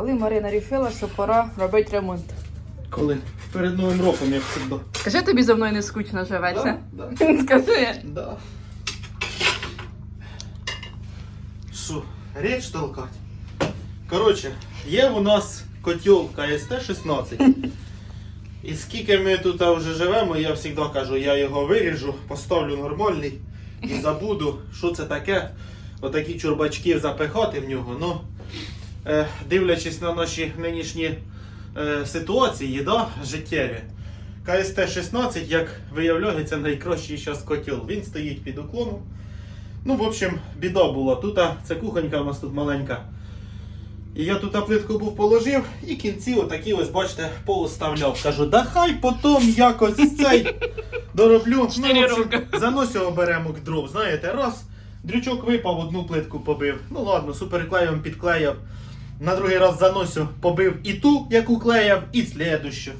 Коли Марина вирішила, що пора робити ремонт. Коли? Перед Новим роком, як завжди. Скажи, тобі зо мною не скучно живеться? Да, Скажи. да. Що, річ толкать? Коротше, є у нас котел КСТ-16. І скільки ми тут вже живемо, я завжди кажу, я його виріжу, поставлю нормальний і забуду, що це таке. Отакі чурбачки запихати в нього. Ну, дивлячись на наші нинішні е, ситуації, да, життєві. КСТ-16, як виявляється, найкращий зараз котел. Він стоїть під уклоном. Ну, в общем, біда була. Тут а, це кухонька у нас тут маленька. І я тут плитку був положив, і кінці отакі ось, бачите, поуставляв. Кажу, да хай потім якось цей дороблю. Роки. Заносив оберемок дров, знаєте, раз, дрючок випав, одну плитку побив. Ну ладно, суперклеєм підклеїв. На другий раз заносив, побив і ту, яку клеїв, і слідущу.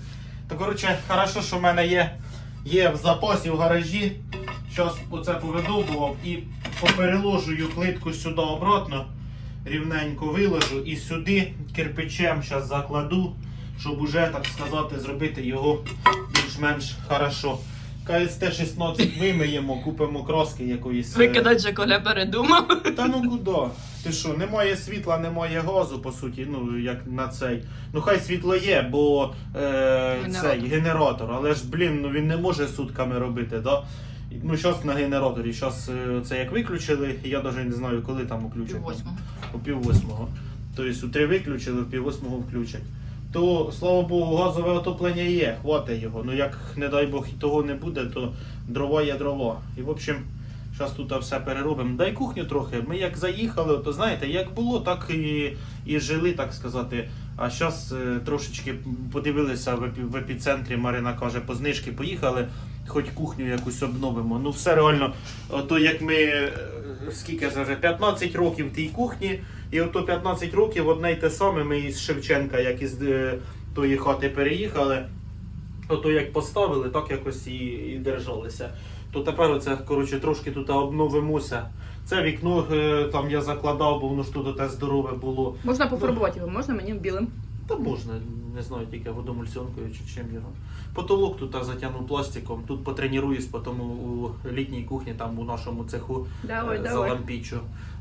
То коротше, хорошо, що в мене є, є в запасі в гаражі. Зараз оце повидовбував і попереложую плитку сюди обратно. Рівненько виложу і сюди кирпичем зараз закладу, щоб уже, так сказати, зробити його більш-менш хорошо. КСТ-16 вимиємо, купимо краски якоїсь. е, Викидать же Коля передумав. та ну куди? Ти що, немає світла, немає газу, по суті, ну як на цей. Ну хай світло є, бо е, Генератор. цей генератор, але ж блін, ну він не може сутками робити, да? Ну, зараз на генераторі, зараз це як виключили, я навіть не знаю, коли там включать. Восьмого. У пів восьмого. Тобто у три виключили, в пів восьмого включать. То, слава Богу, газове отоплення є, хватить його. Ну як, не дай Бог, і того не буде, то дрова є дрова. І в общем, зараз тут все переробимо. Дай кухню трохи. Ми як заїхали, то знаєте, як було, так і, і жили, так сказати. А зараз трошечки подивилися в, епі- в епіцентрі, Марина каже, по знижки поїхали, хоч кухню якусь обновимо. Ну все реально, то як ми е, скільки вже 15 років в тій кухні, і ото 15 років одне й те саме ми із Шевченка, як із е, тої хати переїхали. Ото як поставили, так якось і, і держалися. То тепер оце, коротше, трошки тут обновимося. Це вікно е, там я закладав, бо воно ж тут те здорове було. Можна пофарбувати його, можна мені білим. Та можна, не знаю, тільки водомульсіонкою чи чим його. Потолок тут затягнув пластиком. Тут потренуюсь, потім у літній кухні, там у нашому цеху Давай, е, давай.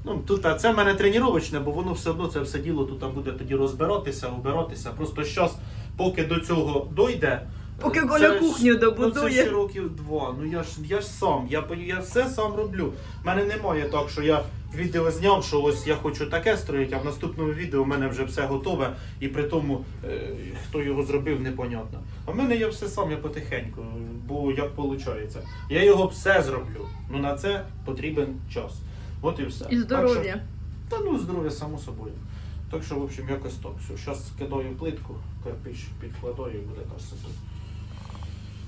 Ну, тут а це в мене тренувачне, бо воно все одно це все діло тут буде тоді розбиратися, убиратися. Просто щас, поки до цього дойде. Поки е, Коля кухню Ну, це ще років два. Ну я ж я ж сам, я, я все сам роблю. У мене немає так, що я відео зняв, що ось я хочу таке строїти, а в наступному відео в мене вже все готове, і при тому, е, хто його зробив, непонятно. А в мене я все сам, я потихеньку, бо як виходить. Я його все зроблю. Ну на це потрібен час. От і все. І здоров'я. що- та ну здоров'я само собою. Так що, в общем, якось так. Все. Зараз кидаю плитку, кирпич підкладаю і буде красота.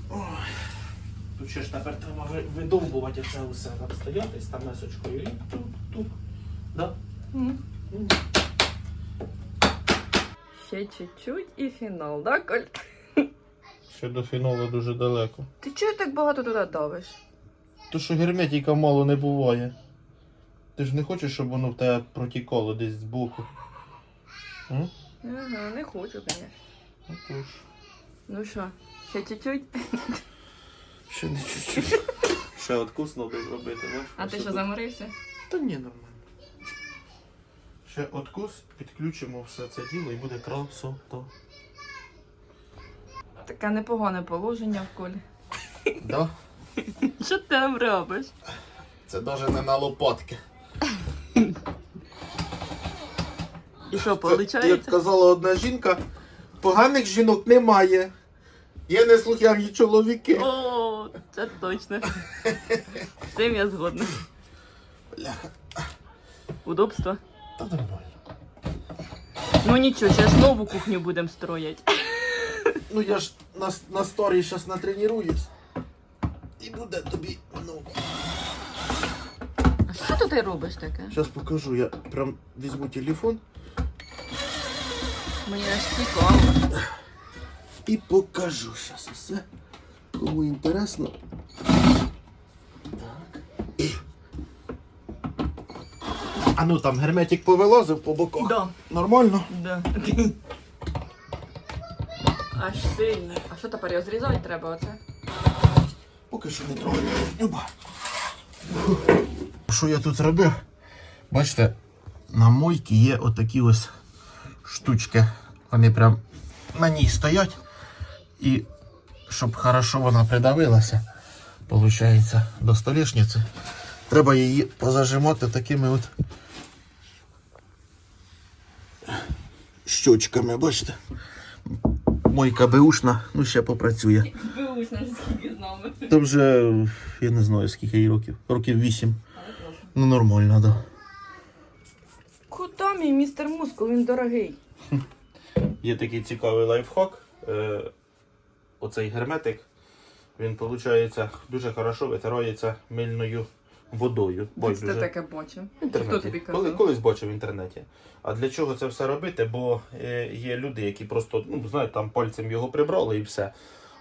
Ой. Тут ще ж тепер треба видовбувати це усе. Так стояти з там месочкою і тук-тук. Да? М. М. Ще чуть-чуть і фінал, да, Коль? Ще до фіналу дуже далеко. Ти чого так багато туди давиш? То що герметика мало не буває. Ти ж не хочеш, щоб воно в тебе протікало десь збоку. М? Ага, не хочу, звісно. Отож. Ну що, ще чуть-чуть? Ще не чуть-чуть. Ще откус треба зробити, знаєш? А ти що заморився? Та ні, нормально. Ще откус, підключимо все це діло і буде красота. Таке непогане положення в колі. Да? Що ти там робиш? Це навіть не на лопатки. І що, Це, як казала одна жінка, поганих жінок немає. Є неслухняні чоловіки. О, це точно. З цим я згодна. Бляха, Удобство. та нормально. Ну нічого, зараз нову кухню будемо строїти. Ну я ж на, на сторі зараз натренуюсь. І буде тобі ну. А що ти робиш таке? Зараз покажу, я прям візьму телефон Мені аж цікаво. і покажу зараз усе. Кому інтересно. А ну там герметик повилазив по боках. Да. Нормально? Да. Аж сильно. А що тепер його зрізати треба оце? Поки що не трогаю. Люба. Що я тут робив? Бачите, на мойці є отакі ось штучки. Вони прям на ній стоять. І щоб хорошо вона придавилася, виходить, до столішниці, треба її позажимати такими от щучками, бачите? Мойка беушна, ну ще попрацює. Вилусь наскільки з нами. Та вже я не знаю скільки їй років. Років вісім. Ну нормально, да. Куда мій містер Мускул? Він дорогий. Є такий цікавий лайфхак. Е, оцей герметик, він, виходить, дуже хорошо витирається мильною водою. Ой, Це дуже- таке бачив. Хто тобі Коли, казав? колись бачив в інтернеті. А для чого це все робити? Бо е, є люди, які просто, ну, знаєте, там пальцем його прибрали і все.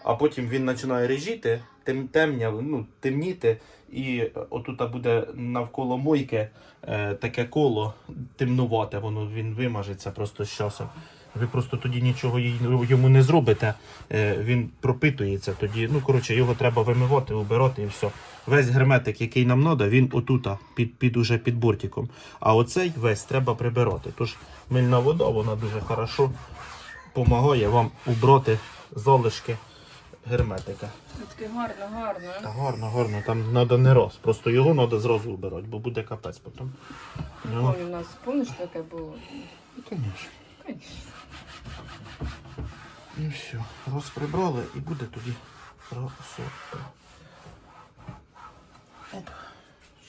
А потім він починає режіти, тем, темня, ну, темніти, і отут буде навколо мойки е, таке коло темнувате, воно він вимажеться просто з часом. Ви просто тоді нічого йому не зробите, е, він пропитується тоді. Ну, коротше, його треба вимивати, убирати і все. Весь герметик, який нам треба, він отута, під, під уже під бортиком. А оцей весь треба прибирати. Тож мильна вода, вона дуже хорошо допомагає вам убрати залишки герметика. Таке гарно, гарно. Та гарно, гарно, там треба не раз. Просто його треба зразу убирати, бо буде капець потім. Ну, Ой, у нас, помниш, таке було? звісно. Ну все, раз прибрали і буде тоді красота. Оп.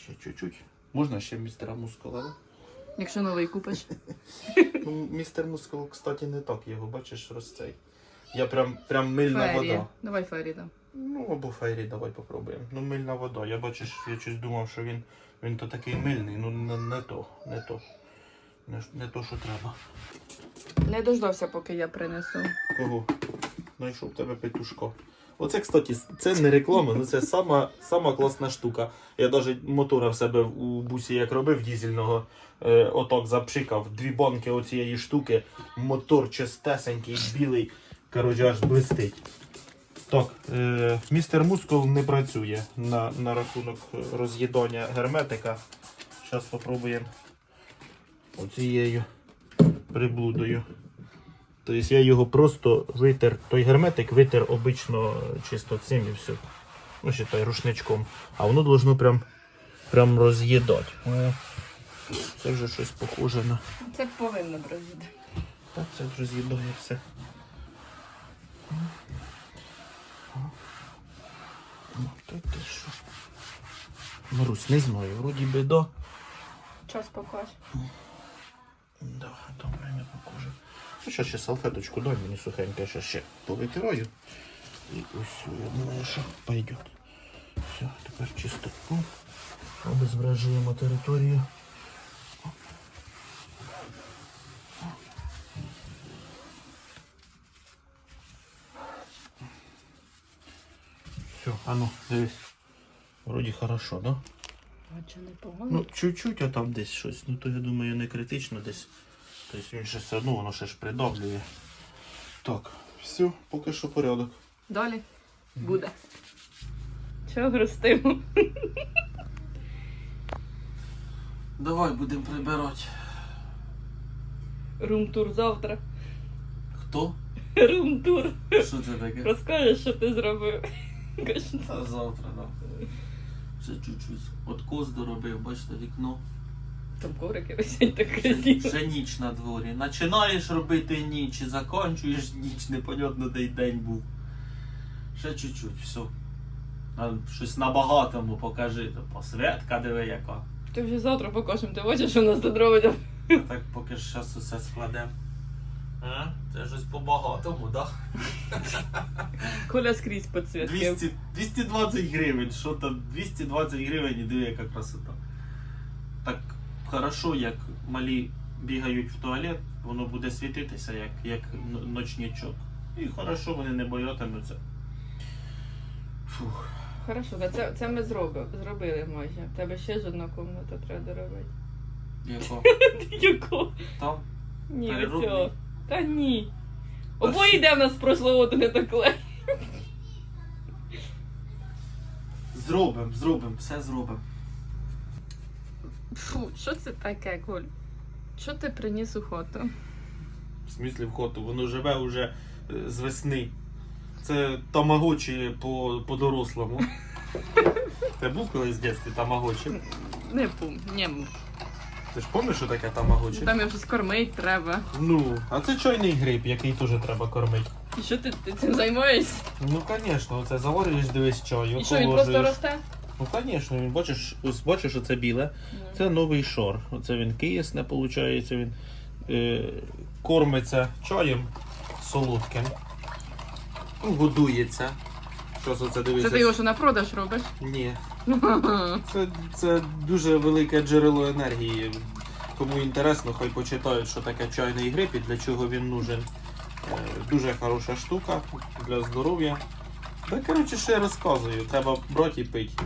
Ще чуть-чуть. Можна ще містера мускула? да? Якщо новий купиш. Ну, містер мускул, кстати, не так його, бачиш, розцей. Я прям, прям мильна Фері. вода. Давай фері там. Ну, або фейрі, давай попробуємо. Ну, мильна вода. Я бачиш, я щось думав, що він, він то такий мильний, ну не, не то, не то. Не, не то, що треба. Не дождався, поки я принесу. Кого? Знайшов в тебе петушко. Оце, кстати, це не реклама, ну це сама, сама класна штука. Я навіть мотора в себе у бусі як робив дізельного, е, отак запшикав дві банки оцієї штуки, мотор чистесенький, білий, коротше, аж блистить. Так, е, містер Мускул не працює на, на рахунок роз'їдання герметика. Зараз спробуємо оцією приблудою. Тобто я його просто витер, той герметик витер обично чисто цим і все. Ну, считай, рушничком. А воно должно прям, прям роз'їдати. Це вже щось похоже на. Це повинно бразити. Та це вже з'їдає все. Ну? Марусь, не знаю, вроді би да. Час покаж. Да, добре, не покажу. Ну, що ще салфеточку дай мені сухеньке, що ще повитираю. І ось я думаю, що пойдет. Все, тепер чисто О, обезврежуємо територію. Все, а ну, дивись. Вроді хорошо, да? А чи не погано? Ну, чуть-чуть, а там десь щось. Ну, то я думаю, не критично десь. Тобто він ще все одно, воно ще ж придавлює. Так, все, поки що порядок. Далі буде. Чого грустимо? Давай будемо прибирати. Рум-тур завтра. Хто? Рум-тур. Що це таке? Розкажеш, що ти зробив. Та завтра, да. Ще чуть-чуть. Откос доробив, бачите, вікно. Там коврики висять так красиво. Ще ніч на дворі. Починаєш робити ніч і закінчуєш ніч, непонятно де й день був. Ще чуть-чуть, все. А щось на багатому покажи. То посвятка диви яка. Ти вже завтра покажемо, ти бачиш, що у нас тут робить. А так поки ж зараз усе складемо. А? Це щось по багатому, так? Коля скрізь підсвітки. 200, 220 гривень, що там 220 гривень і диви, яка красота. Так хорошо, як малі бігають в туалет, воно буде світитися, як, як н- ночничок. І хорошо вони не боятимуться. Фух. Хорошо, це, це ми зробили, зробили майже. В тебе ще ж одна кімната треба доробити. Яко? Яко? Там? Ні, Переробний? Та ні. Обоє йде в нас прошлого, не докле. Зробим, зробим, все зробим. Фу, що це таке, Коль? Що ти приніс у хату? В смислі в хоту, воно живе вже е, з весни. Це тамагочі по, по дорослому. Ти був колись в дитинстві тамагочі? Не пум, ні. м. Ти ж пам'ятаєш, що таке тамагочі? Там його щось кормить треба. Ну, а це чайний гриб, який теж треба кормити. І що ти, ти цим займаєшся? Ну, звісно, оце заварюєш, дивись чаю, І що, він просто росте? Ну, звісно, він бачиш, ось бачиш, оце біле. Це новий шор. Оце він кисне, виходить, він е, кормиться чаєм солодким. Ну, годується. Що це Це ти його що на продаж робиш? Ні. Це, це дуже велике джерело енергії. Кому інтересно, хай почитають, що таке чайний гриб і для чого він нужен. Е, Дуже хороша штука для здоров'я. Та коротше ще розказую, треба брати і пити.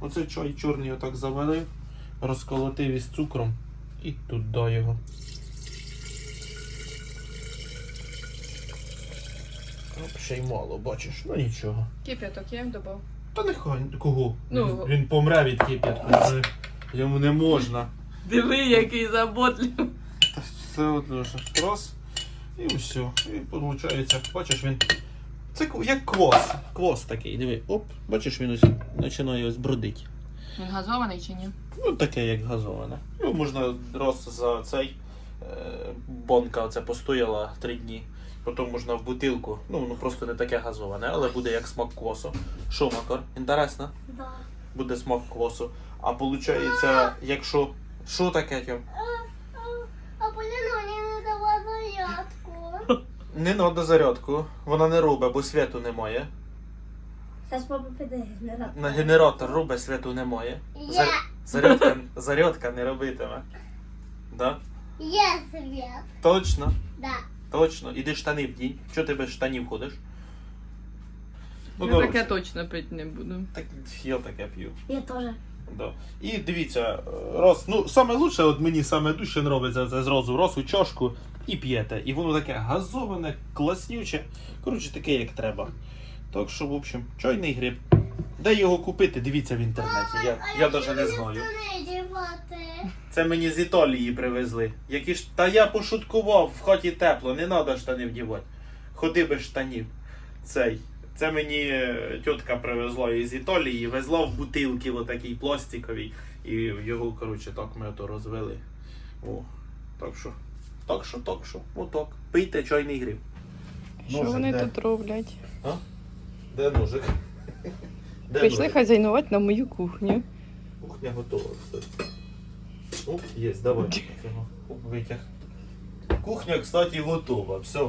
Оце чай чорний отак завалив, розколотив із цукром і туди його. Ще й мало, бачиш, ну нічого. Кип'яток я їм добав. Та нехай кого? Ну. він, він помре від кип'ятку. це Йому не можна. Диви, який заботливий. Це одно ж раз. І все. І виходить, бачиш він. Це як квас. Квас такий, диви. Оп, бачиш, він ось починає ось бродити. Він газований чи ні? Ну, таке, як газоване. Його можна раз за цей е, бонка оце постояла три дні. Потім можна в бутилку. Ну, воно просто не таке газоване, але буде як смак квасу. Що, Макар? Інтересно? Да. Буде смак квасу. А виходить, якщо. Що таке, Тьом? А Поліна не дала зарядку. Не треба зарядку, вона не робить, бо світу немає. Зараз папа піде генератор. На генератор робить, світу немає. Є, Зарядка, зарядка не робитиме. Да? є світ. Точно, Да. Точно. Іди штани вдінь. Чого ти без штанів ходиш? Ну, Я коротше, таке точно пити не буду. Так я таке п'ю. Я теж. Да. І дивіться, е, раз, ну саме лучше, от мені саме дужче подобається це зразу раз у чашку і п'єте. І воно таке газоване, класнюче. Коротше, таке як треба. Так що, в общем, чайний гриб. Де його купити, дивіться в інтернеті. Я, я навіть не знаю. Це мені з Італії привезли. Які ж. Та я пошуткував, в хаті тепло, не треба штани вдівати. Ходи без штанів. Цей. Це мені е, тітка привезла із Італії, везла в бутилки отакій пластиковій. І його, коротше, так ми ото розвели. О, так що. Так що, так що. Отак. Пийте чайний гриб. Що Ножик вони де? тут роблять? Де ножик? Прийшли хазяйнувати на мою кухню. Кухня готова. Оп, є, давай. Оп, витяг. Кухня, кстати, готова. Все.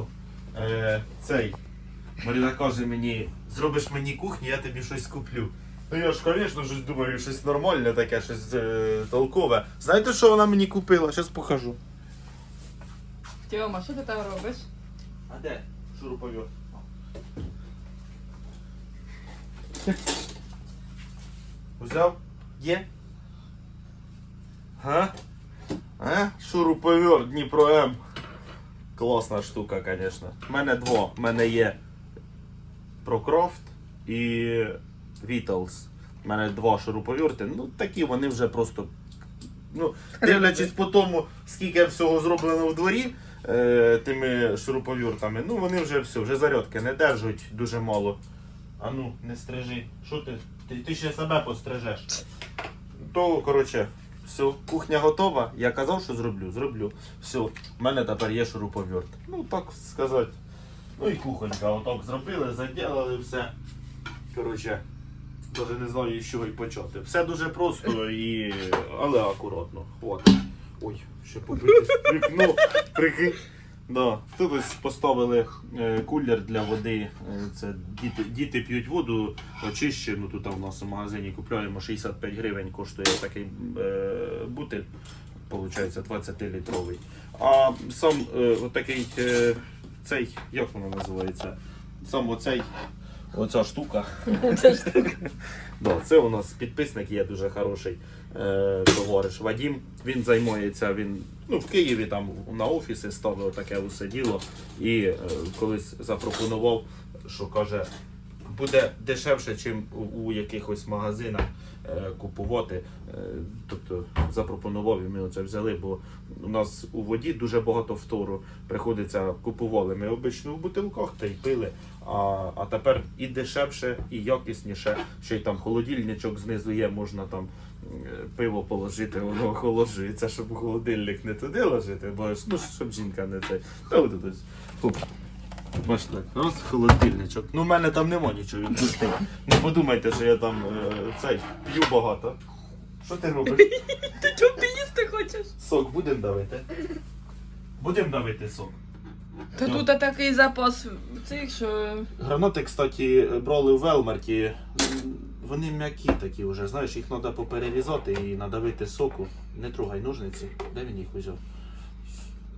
Е, цей. Маріна каже мені, зробиш мені кухню, я тобі щось куплю. Ну я ж, звісно, щось думаю, щось нормальне таке, щось е, толкове. Знаєте, що вона мені купила? Зараз покажу. Тьома, що ти там робиш? А де? Шуруповерт. Взяв? Є? Га? А? Шуруповерт Дніпро М. Класна штука, звісно. У мене два. У мене є Прокрофт і Вітлз. У мене два шуруповерти. Ну, такі вони вже просто. Ну, дивлячись по тому, скільки всього зроблено в дворі е, тими шуруповертами, ну вони вже все, вже зарядки не держать дуже мало. А ну, не стрижи. Що ти? Ти, ти ще себе пострижеш. То, коротше, все, кухня готова. Я казав, що зроблю, зроблю. Все, в мене тепер є шуруповерт. Ну, так сказати. Ну і кухонька, отак зробили, заділили все. Коротше, навіть не знаю, з чого й почати. Все дуже просто і. але акуратно. Хватить. Ой, ще побити вікно. Прикинь. Да. Тут ось поставили е, кулер для води. Е, Це діти, діти п'ють воду очищену. Тут у нас в магазині купуємо 65 гривень, коштує такий е, бутиль. Получається 20-літровий. А сам е, отакий е, цей, як воно називається? Сам оцей оця штука. Це. Да, це у нас підписник є дуже хороший е, товариш Вадім. Він займається, він ну, в Києві там на офісі ставив таке усе діло і е, колись запропонував, що каже, буде дешевше, ніж у, у якихось магазинах е, купувати. Е, тобто запропонував і ми оце взяли, бо у нас у воді дуже багато фтору приходиться купували. Ми обично в бутилках та й пили. А, а тепер і дешевше, і якісніше. Ще й там холодильничок знизу є, можна там пиво положити, воно охолоджується, щоб холодильник не туди ложити, бо ну, щоб жінка не це. Та от ось. Фуп. Бачите, ось холодильничок. Ну, в мене там нема нічого, він пустий. Не подумайте, що я там е, цей п'ю багато. Що ти робиш? Ти чого ти їсти хочеш? Сок будемо давити? Будемо давити сок. Та Ну. тут такий запас цих, що. Гранати, кстати, брали в Велмарті. Вони м'які такі вже, знаєш, їх треба поперерізати і надавити соку. Не трогай ножниці. Де він їх взяв?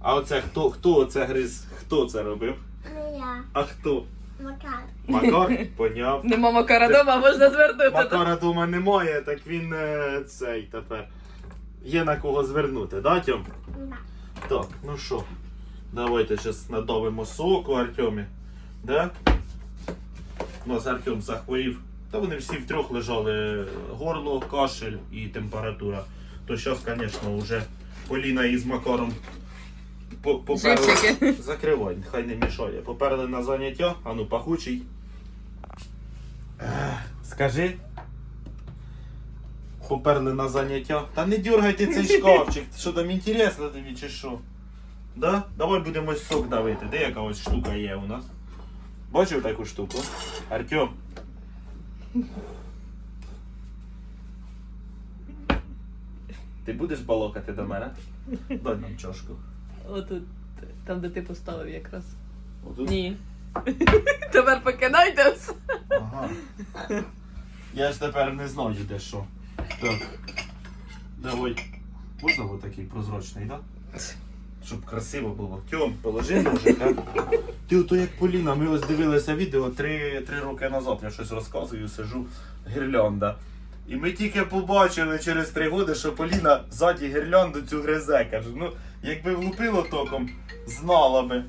А оце хто, хто оце гриз? Хто це робив? Не я. А хто? Макар. Макар? Поняв. Нема макара дома, можна звернути. Макара дома немає, так він е, цей тепер. Є на кого звернути, да, Тьом? Да. Так, ну що, давайте зараз надавимо соку Артемі. Да? У нас Артем захворів. Та вони всі втрьох лежали горло, кашель і температура. То зараз, звісно, вже Поліна із Макаром по- поперли. Закривай, хай не мішає. Поперли на заняття, а ну пахучий. Скажи. Поперли на заняття. Та не дергайте цей шкафчик. Що там інтересно тобі чи що? Да? Давай будемо сок давити. Де яка ось штука є у нас? Бачив таку штуку? Артем. Ти будеш балокати до мене? Дай нам чашку. Отут, там, де ти поставив якраз. Отут? Ні. Тепер покидайте все. Ага. Я ж тепер не знаю, де що. Так. Давай. Можна ось такий прозрачний, так? Да? Щоб красиво було. Тьом, положи ножик? Ти ото як Поліна, ми ось дивилися відео три, три роки назад, я щось розказую, сижу, гірлянда. І ми тільки побачили через три роки, що Поліна ззаді гірлянду цю гризе. Каже, ну, якби влупило током, знала би.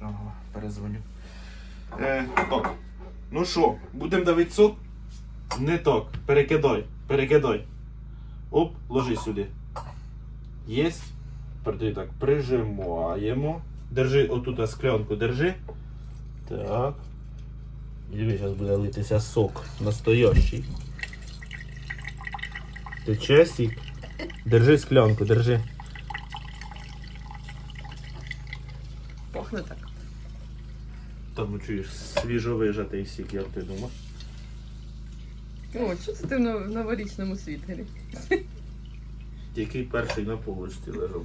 Ага, перезвоню. Е, так. Ну що, будемо давити сок? Не так. Перекидай. Перекидай. Оп, ложи сюди. Єсть. Тепер так прижимаємо. Держи отут склянку, держи. Так. Диви, зараз буде литися сок настоящий. Тече сік. Держи склянку, держи. Пахне так. Там ну, чуєш свіжовижатий сік, як ти думаєш? О, що це ти в в новорічному світері? Який перший на полочці лежав.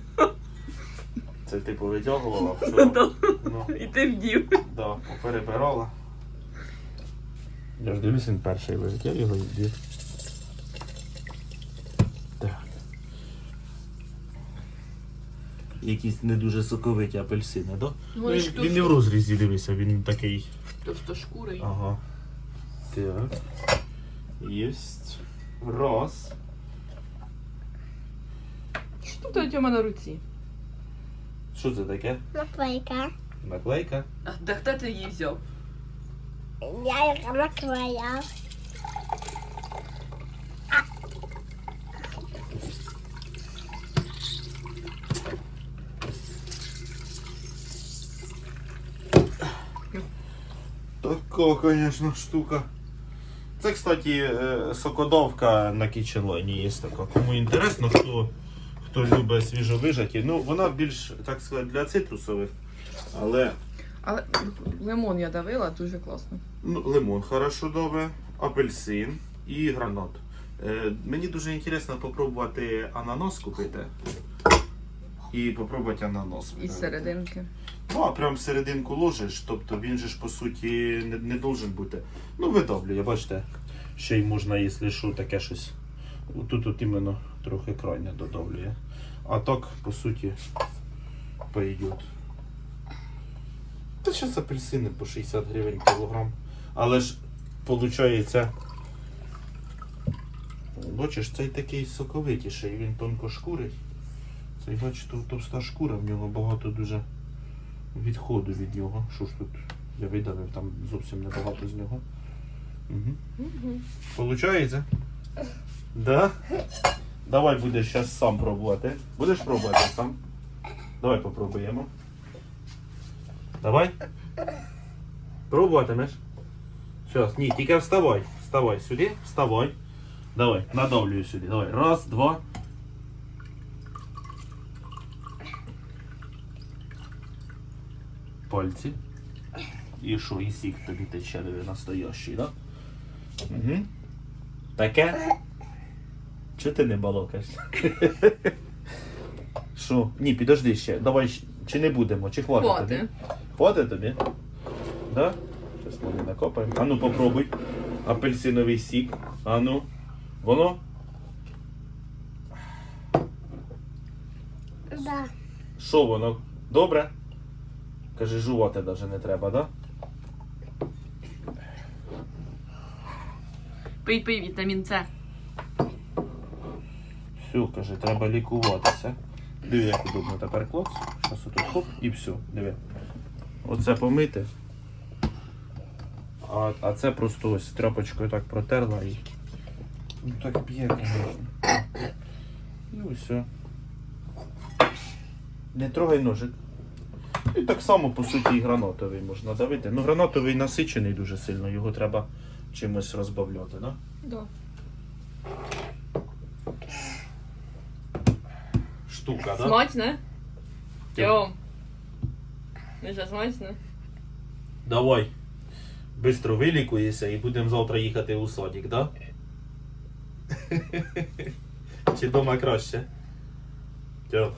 Це ти повитягувала вчора? Ну, І ти вдів. да, перебирала. Я ж дивлюсь, він перший лежить, я його вдів. Так. Якісь не дуже соковиті апельсини, да? Ну, Ну, і він, він не в розрізі дивися, він такий. Товстошкурий. Ага. Так. Єсть. Раз. Що тут у Тьома на руці? Що це таке? Наклейка. Наклейка? А де хто ти її взяв? Я яка наклея. Така, конечно, штука. Це, кстати, е, сокодовка на кічелоні є така. Кому інтересно, хто, хто любить свіжовижаті. Ну, вона більш, так сказати, для цитрусових. Але Але лимон я давила, дуже класно. ну, лимон хорошо добре, апельсин і гранат. Е, мені дуже інтересно попробувати ананас купити. І попробувати ананас. Із серединки. Ну, а прям серединку ложиш, тобто він же ж по суті не, не должен бути. Ну, видавлює, бачите. Ще й можна, якщо що, таке щось. Тут от іменно трохи крайне додавлює. А так, по суті, пойдет. Та зараз апельсини по 60 гривень кілограм. Але ж, виходить, бачиш, цей такий соковитіший, він тонко шкурить. Цей, бачиш, тут товста шкура, в нього багато дуже відходу від нього. Що ж тут? Я видавив там зовсім небагато з нього. Угу. Получається? Да? Давай будеш зараз сам пробувати. Будеш пробувати сам? Давай попробуємо. Давай. Пробуватимеш? Зараз, ні, тільки вставай. Вставай сюди, вставай. Давай, надавлюю сюди. Давай. Раз, два. Пальці. І що, і сік тобі тече, настоящий, да? Угу. Таке? Чого ти не балокаєш? Що? Ні, підожди ще. Давай, чи не будемо, чи хватить тобі? Хватить. Хватить тобі? Да? Зараз ми накопаємо. А ну попробуй. Апельсиновий сік. А ну. Воно? Да. Що воно? Добре? Каже, жувати навіть не треба, да? Пий, пий, вітамін С. Все, каже, треба лікуватися. Диви, як удобно тепер клоц. Зараз отут хоп і все. Диви. Оце помити. А, а це просто ось тряпочкою так протерла і. Ну так п'є, звісно. І все. Не трогай ножик. І так само, по суті, і гранатовий можна давити. Ну, гранатовий насичений дуже сильно, його треба чимось розбавляти, так? Да? Да. Штука, да? Смачно? Тьом. Ну що, смачно? Давай. Бистро вилікуєшся і будемо завтра їхати у садик, да? Чи дома краще? Тьо.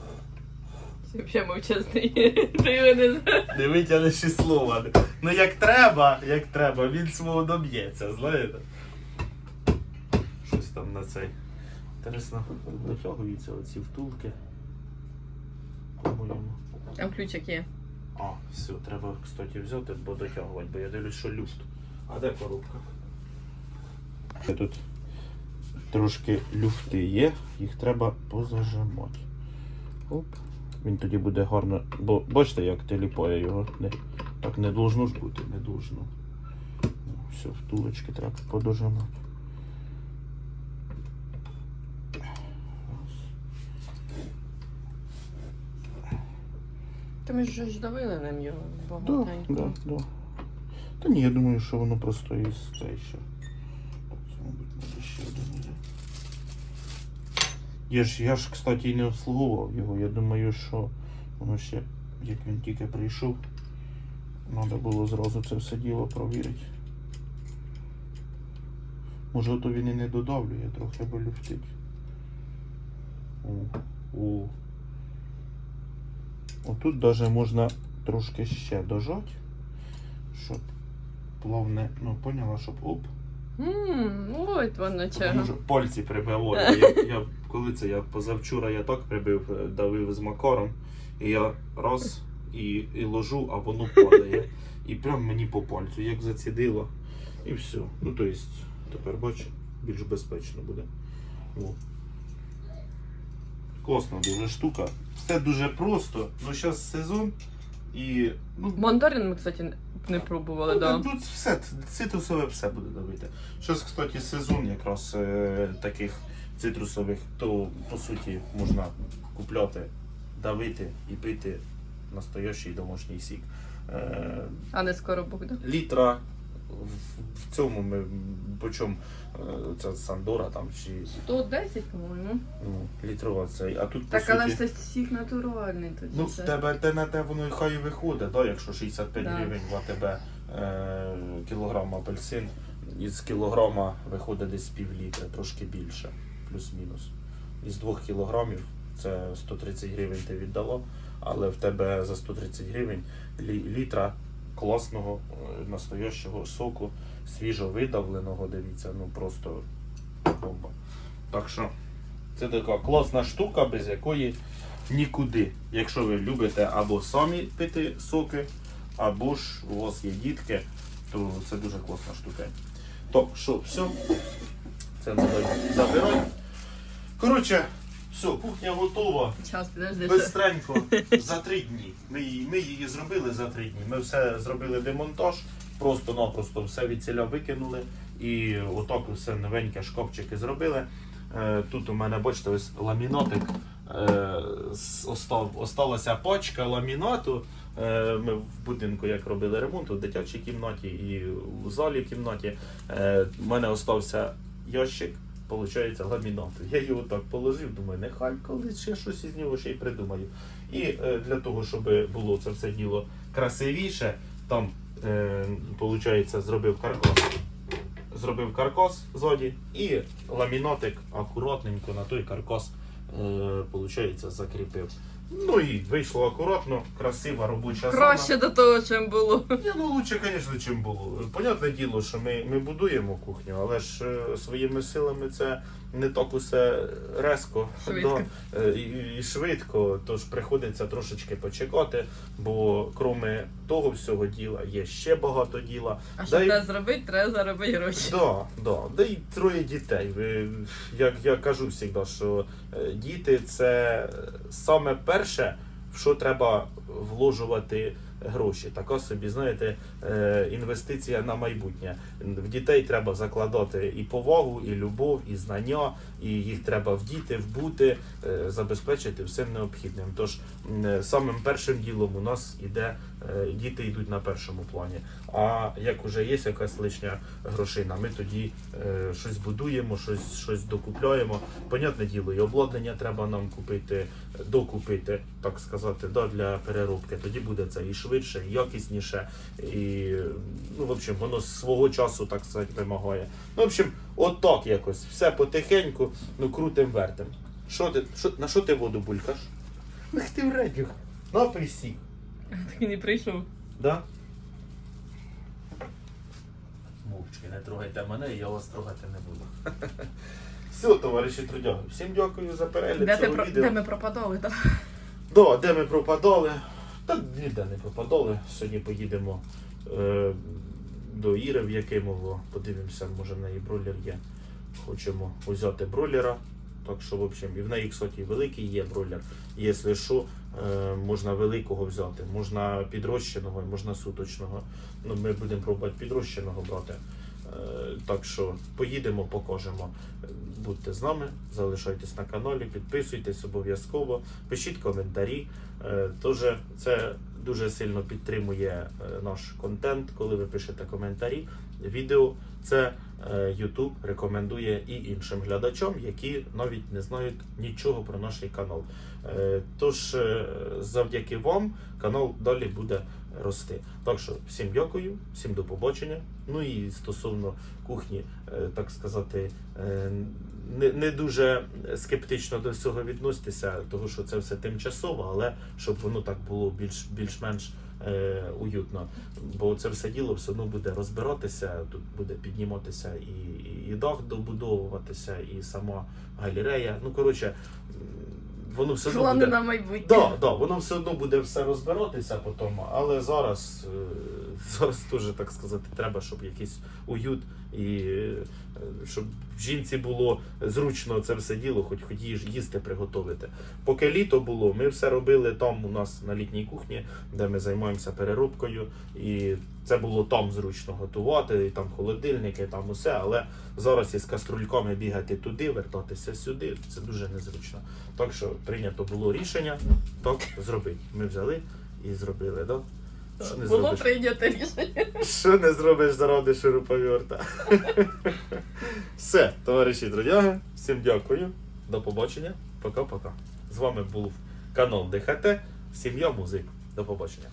Ти взагалі мовчазний. Ти його не знаєш. Не витягнеш і слова. Ну як треба, як треба, він свого доб'ється, знаєте? Щось там на цей. Інтересно, дотягуються оці втулки. По-моєму. Там ключик є. А, все, треба, кстати, взяти, бо дотягувати, бо я дивлюсь, що люфт. А де коробка? Тут трошки люфти є, їх треба позажимати. Оп. Він тоді буде гарно. Бо бачите, як теліпає його. Не, так не должно ж бути, не должно. Все, втулочки треба подожимати. Та ми ж давили ним його Да, багатенько. да, да. Та ні, я думаю, що воно просто із цей ще. Це, мабуть, буде ще один є. Я ж, я ж, кстати, і не обслуговував його. Я думаю, що воно ще, як він тільки прийшов, треба було зразу це все діло провірити. Може, то він і не додавлює, трохи би люфтить. О, о. Отут даже можна трошки ще дожати, щоб плавне, ну поняла, щоб оп. Ммм, ось воно чого. Може пальці прибивали. Я, я, коли це я позавчора я так прибив, е, давив з макаром, і я раз і, і ложу, а воно падає. І прям мені по пальцю, як зацідило. І все. Ну то есть, тепер бач, більш безпечно буде. О. Класна дуже штука. Все дуже просто. Ну зараз сезон і. Ну, Мандарин ми, кстати, не пробували, Ну, да. Тут все, цитрусове все буде давити. Зараз, кстати, сезон якраз е, таких цитрусових, то по суті можна купляти, давити і пити настоящий домашній сік. Е, А не скоро буде. літра в, цьому ми почому це Сандора там чи 110, по-моєму. ну, літрова цей. А тут по Так, але суті, ж це сік натуральний тоді. Ну, в це. тебе те на те воно і хай і виходить, да, якщо 65 Да. гривень в АТБ е, кілограм апельсин, із кілограма виходить десь пів літра, трошки більше, плюс-мінус. Із 2 кілограмів це 130 гривень ти віддала, але в тебе за 130 гривень лі- літра класного е, настоящого соку, свіжо видавленого, дивіться, ну просто бомба. Так що це така класна штука, без якої нікуди. Якщо ви любите або самі пити соки, або ж у вас є дітки, то це дуже класна штука. Так, що, все. Це треба забирати. Коротше, все, кухня готова. Час, підожди. ще. Бистренько, за три дні. Ми її, ми її зробили за три дні. Ми все зробили демонтаж, просто-напросто все від ціля викинули. І отак все новеньке шкафчики зробили. Е, Тут у мене, бачите, ось ламінатик. Е, осталася пачка ламінату. Е, Ми в будинку як робили ремонт у дитячій кімнаті і у залі кімнаті. У мене остався ящик, виходить, ламінату. Я його так положив, думаю, нехай колись ще щось із нього ще й придумаю. І е, для того, щоб було це все діло красивіше, там, е, зробив каркас. Зробив каркас ззаді і ламінатик акуратненько на той каркас е, закріпив. Ну і вийшло акуратно, красива робоча зона. Краще до того, чим було. Ні, ну лучше, звісно, чим було. Понятне діло, що ми, ми будуємо кухню, але ж е, своїми силами це не так усе резко Швидко. Да, е, і, і швидко. Тож приходиться трошечки почекати, бо кроме того всього діла є ще багато діла. А щоб Да й- це зробити, треба заробити гроші. Да, да, да і троє дітей. Як я кажу завжди, що е, діти це саме перше, в що треба вложувати гроші. Така собі, знаєте, е, інвестиція на майбутнє. В дітей треба закладати і повагу, і любов, і знання, і їх треба вдіти, вбути, е, забезпечити всім необхідним. Тож е, самим першим ділом у нас іде діти йдуть на першому плані. А як уже є якась лишня грошина, ми тоді е, щось будуємо, щось, щось докупляємо. Понятне діло, і обладнання треба нам купити, докупити, так сказати, да, для переробки. Тоді буде це і швидше, і якісніше, і ну, в общем, воно з свого часу, так сказати, вимагає. Ну, в общем, отак якось, все потихеньку, ну крутим вертим. Що ти, що, на що ти воду булькаш? Ах ти вредюх, напийся. Так і не прийшов. Да? Мовчки, не трогайте мене, і я вас трогати не буду. Все, товариші трудяги, всім дякую за перегляд Де, цього про... відео. Де ми пропадали, так? Да, де ми пропадали? Та ніде не пропадали. Сьогодні поїдемо е, до Іри в Якимово, подивимося, може в неї бройлер є. Хочемо взяти бройлера. Так що, в общем, і в неї, кстати, великий є бройлер. Якщо що, е, можна великого взяти, можна підрощеного, можна суточного. Ну, ми будемо пробувати підрощеного брати. Е, Так що поїдемо, покажемо. Будьте з нами, залишайтесь на каналі, підписуйтесь обов'язково, пишіть коментарі. Е, Тоже це дуже сильно підтримує е, наш контент, коли ви пишете коментарі. Відео це YouTube рекомендує і іншим глядачам, які навіть не знають нічого про наш канал. Тож завдяки вам канал далі буде рости. Так що всім дякую, всім до побачення. Ну і стосовно кухні, е, так сказати, е, не, не дуже скептично до цього відноситися, тому що це все тимчасово, але щоб воно так було більш, більш-менш е, уютно. Бо це все діло все одно буде розбиратися, тут буде підніматися і, і, і дах добудовуватися, і сама галерея. Ну, коротше, воно все одно буде. на майбутнє. Да, да, воно все одно буде все розбиратися потім, але зараз, е, зараз теж, так сказати, треба, щоб якийсь уют і е, щоб жінці було зручно це все діло, хоч хоч їсти приготувати. Поки літо було, ми все робили там у нас на літній кухні, де ми займаємося переробкою, і це було там зручно готувати, і там холодильники, там усе. Але зараз із каструльками бігати туди, вертатися сюди, це дуже незручно. Так що прийнято було рішення так зробити. Ми взяли і зробили, да? Що не Було зробиш? прийнято рішення. Що не зробиш заради шуруповерта? Все, товариші друзяги, всім дякую. До побачення. Пока-пока. З вами був канал ДХТ, Сім'я Музик. До побачення.